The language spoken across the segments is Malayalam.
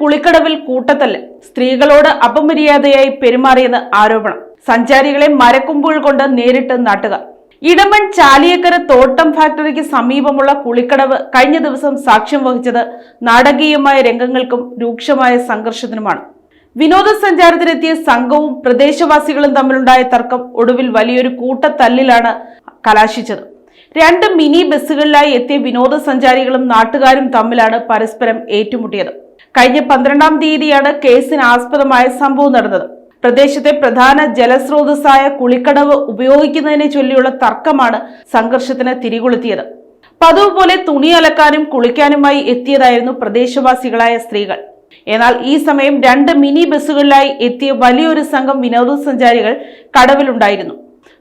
കുളിക്കടവിൽ കൂട്ടത്തല്ല് സ്ത്രീകളോട് അപമര്യാദയായി പെരുമാറിയെന്ന് ആരോപണം. സഞ്ചാരികളെ മരക്കൊമ്പുകൾ കൊണ്ട് നേരിട്ട് നാട്ടുകാർ ഇടമൺ ചാലിയക്കര തോട്ടം ഫാക്ടറിക്ക് സമീപമുള്ള കുളിക്കടവ് കഴിഞ്ഞ ദിവസം സാക്ഷ്യം വഹിച്ചത് നാടകീയമായ രംഗങ്ങൾക്കും രൂക്ഷമായ സംഘർഷത്തിനുമാണ്. വിനോദസഞ്ചാരത്തിനെത്തിയ സംഘവും പ്രദേശവാസികളും തമ്മിലുണ്ടായ തർക്കം ഒടുവിൽ വലിയൊരു കൂട്ടത്തല്ലിലാണ് കലാശിച്ചത്. രണ്ട് മിനി ബസ്സുകളിലായി എത്തിയ വിനോദസഞ്ചാരികളും നാട്ടുകാരും തമ്മിലാണ് പരസ്പരം ഏറ്റുമുട്ടിയത്. കഴിഞ്ഞ പന്ത്രണ്ടാം തീയതിയാണ് കേസിന് ആസ്പദമായ സംഭവം നടന്നത്. പ്രദേശത്തെ പ്രധാന ജലസ്രോതസ്സായ കുളിക്കടവ് ഉപയോഗിക്കുന്നതിനെ ചൊല്ലിയുള്ള തർക്കമാണ് സംഘർഷത്തിന് തിരികൊളുത്തിയത്. പതിവ് പോലെ തുണി അലക്കാനും കുളിക്കാനുമായി എത്തിയതായിരുന്നു പ്രദേശവാസികളായ സ്ത്രീകൾ. എന്നാൽ ഈ സമയം രണ്ട് മിനി ബസ്സുകളിലായി എത്തിയ വലിയൊരു സംഘം വിനോദസഞ്ചാരികൾ കടവിലുണ്ടായിരുന്നു.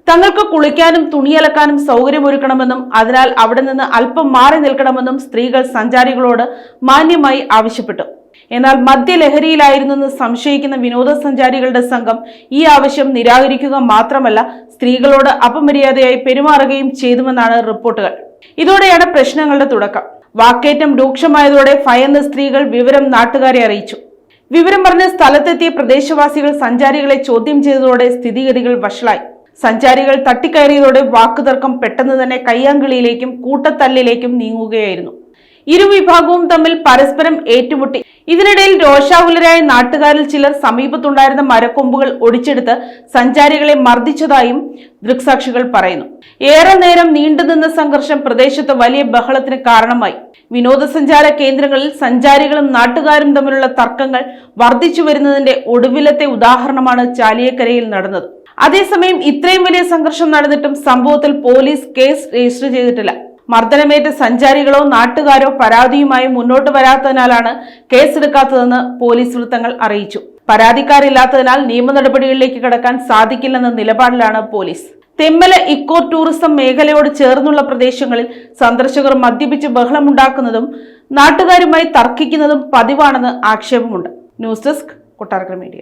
തങ്ങൾക്ക് കുളിക്കാനും തുണിയലക്കാനും സൗകര്യമൊരുക്കണമെന്നും അതിനാൽ അവിടെ നിന്ന് അല്പം മാറി നിൽക്കണമെന്നും സ്ത്രീകൾ സഞ്ചാരികളോട് മാന്യമായി ആവശ്യപ്പെട്ടു. എന്നാൽ മദ്യലഹരിയിലായിരുന്നെന്ന് സംശയിക്കുന്ന വിനോദസഞ്ചാരികളുടെ സംഘം ഈ ആവശ്യം നിരാകരിക്കുക മാത്രമല്ല സ്ത്രീകളോട് അപമര്യാദയായി പെരുമാറുകയും ചെയ്തുവെന്നാണ് റിപ്പോർട്ടുകൾ. ഇതോടെയാണ് പ്രശ്നങ്ങളുടെ തുടക്കം. വാക്കേറ്റം രൂക്ഷമായതോടെ ഭയന്ന് സ്ത്രീകൾ വിവരം നാട്ടുകാരെ അറിയിച്ചു. വിവരം പറഞ്ഞ് സ്ഥലത്തെത്തിയ പ്രദേശവാസികൾ സഞ്ചാരികളെ ചോദ്യം ചെയ്തതോടെ സ്ഥിതിഗതികൾ വഷളായി. സഞ്ചാരികൾ തട്ടിക്കയറിയതോടെ വാക്കുതർക്കം പെട്ടെന്ന് തന്നെ കയ്യാങ്കളിയിലേക്കും കൂട്ടത്തല്ലിലേക്കും നീങ്ങുകയായിരുന്നു. ഇരുവിഭാഗവും തമ്മിൽ പരസ്പരം ഏറ്റുമുട്ടി. ഇതിനിടയിൽ രോഷാകുലരായ നാട്ടുകാരിൽ ചിലർ സമീപത്തുണ്ടായിരുന്ന മരക്കൊമ്പുകൾ ഒടിച്ചെടുത്ത് സഞ്ചാരികളെ മർദ്ദിച്ചതായും ദൃക്സാക്ഷികൾ പറയുന്നു. ഏറെ നേരം നീണ്ടുനിന്ന സംഘർഷം പ്രദേശത്ത് വലിയ ബഹളത്തിന് കാരണമായി. വിനോദസഞ്ചാര കേന്ദ്രങ്ങളിൽ സഞ്ചാരികളും നാട്ടുകാരും തമ്മിലുള്ള തർക്കങ്ങൾ വർദ്ധിച്ചു വരുന്നതിന്റെ ഒടുവിലത്തെ ഉദാഹരണമാണ് ചാലിയക്കരയിൽ നടന്നത്. അതേസമയം ഇത്രയും വലിയ സംഘർഷം നടന്നിട്ടും സംഭവത്തിൽ പോലീസ് കേസ് രജിസ്റ്റർ ചെയ്തിട്ടില്ല. മർദ്ദനമേറ്റ സഞ്ചാരികളോ നാട്ടുകാരോ പരാതിയുമായി മുന്നോട്ട് വരാത്തതിനാലാണ് കേസെടുക്കാത്തതെന്ന് പോലീസ് വൃത്തങ്ങൾ അറിയിച്ചു. പരാതിക്കാരില്ലാത്തതിനാൽ നിയമ നടപടികളിലേക്ക് കടക്കാൻ സാധിക്കില്ലെന്ന നിലപാടിലാണ് പോലീസ്. തെമ്മല ഇക്കോ ടൂറിസം മേഖലയോട് ചേർന്നുള്ള പ്രദേശങ്ങളിൽ സന്ദർശകർ മദ്യപിച്ച് ബഹളമുണ്ടാക്കുന്നതും നാട്ടുകാരുമായി തർക്കിക്കുന്നതും പതിവാണെന്ന് ആക്ഷേപമുണ്ട്. News desk Kottarakkara media.